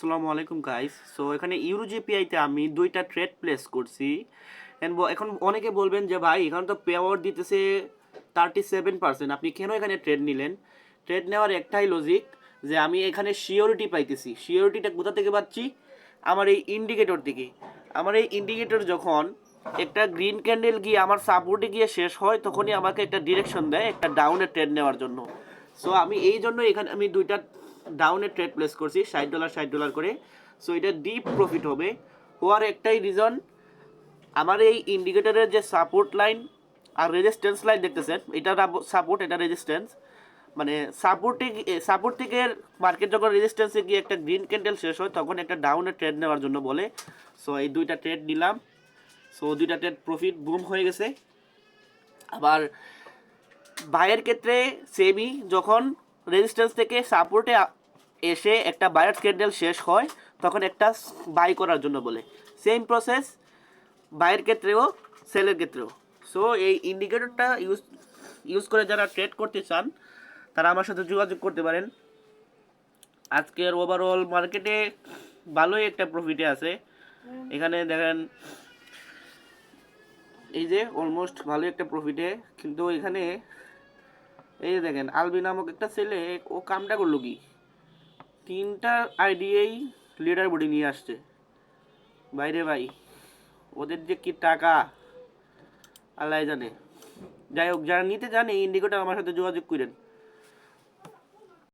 আসসালামু আলাইকুম guys so এখানে ইউরো জিপিআইতে আমি দুইটা ট্রেড প্লেস করছি। এখন অনেকে বলবেন যে, ভাই, এখানে তো পে দিতেছে থার্টি সেভেন পার্সেন্ট আপনি কেন এখানে ট্রেড নিলেন? ট্রেড নেওয়ার একটাই লজিক যে, আমি এখানে শিওরিটি পাইতেছি। শিওরিটিটা কোথা থেকে পাচ্ছি? আমার এই ইন্ডিকেটর থেকে। আমার এই ইন্ডিকেটর যখন একটা গ্রিন ক্যান্ডেল গিয়ে আমার সাপোর্টে গিয়ে শেষ হয়, তখনই আমাকে একটা ডিরেকশন দেয়, একটা ডাউনে ট্রেড নেওয়ার জন্য। সো আমি এই জন্য এখানে আমি দুইটা ডাউনে ট্রেড প্লেস করছি, ষাট ডলার ষাট ডলার করে। সো এটা ডিপ প্রফিট হবে। হওয়ার একটাই রিজন আমার এই ইন্ডিকেটারের যে সাপোর্ট লাইন আর রেজিস্ট্যান্স লাইন দেখতেছেন, এটা সাপোর্ট এটা রেজিস্ট্যান্স মানে সাপোর্টে সাপোর্ট থেকে মার্কেট যখন রেজিস্ট্যান্সে গিয়ে একটা গ্রিন ক্যান্ডেল শেষ হয়, তখন একটা ডাউনে ট্রেড নেওয়ার জন্য বলে। সো এই দুইটা ট্রেড নিলাম। সো দুইটা ট্রেড প্রফিট বুম হয়ে গেছে। আবার বায়ের ক্ষেত্রে সেমই যখন রেজিস্ট্যান্স থেকে সাপোর্টে এসে একটা বায়ার ক্যান্ডেল শেষ হয়, তখন একটা বাই করার জন্য বলে। সেম প্রসেস বায়ের ক্ষেত্রেও সেলের ক্ষেত্রেও। সো এই ইন্ডিকেটরটা ইউজ ইউজ করে যারা ট্রেড করতে চান, তারা আমার সাথে যোগাযোগ করতে পারেন। আজকের ওভারঅল মার্কেটে ভালোই একটা প্রফিটে আছে। এখানে দেখেন, এই যে অলমোস্ট ভালো একটা প্রফিটে কিন্তু এখানে এই দেখেন, আলবি নামক একটা ছেলে, ও কামটা করল কি? তিনটা আইডিয়াই লিডার বডি নিয়ে আসছে। বাইরে ভাই, ওদের যে কি টাকা আল্লাহ জানে। যাই হোক, যারা নিতে জানে ইন্ডিগোটা আমার সাথে যোগাযোগ করেন।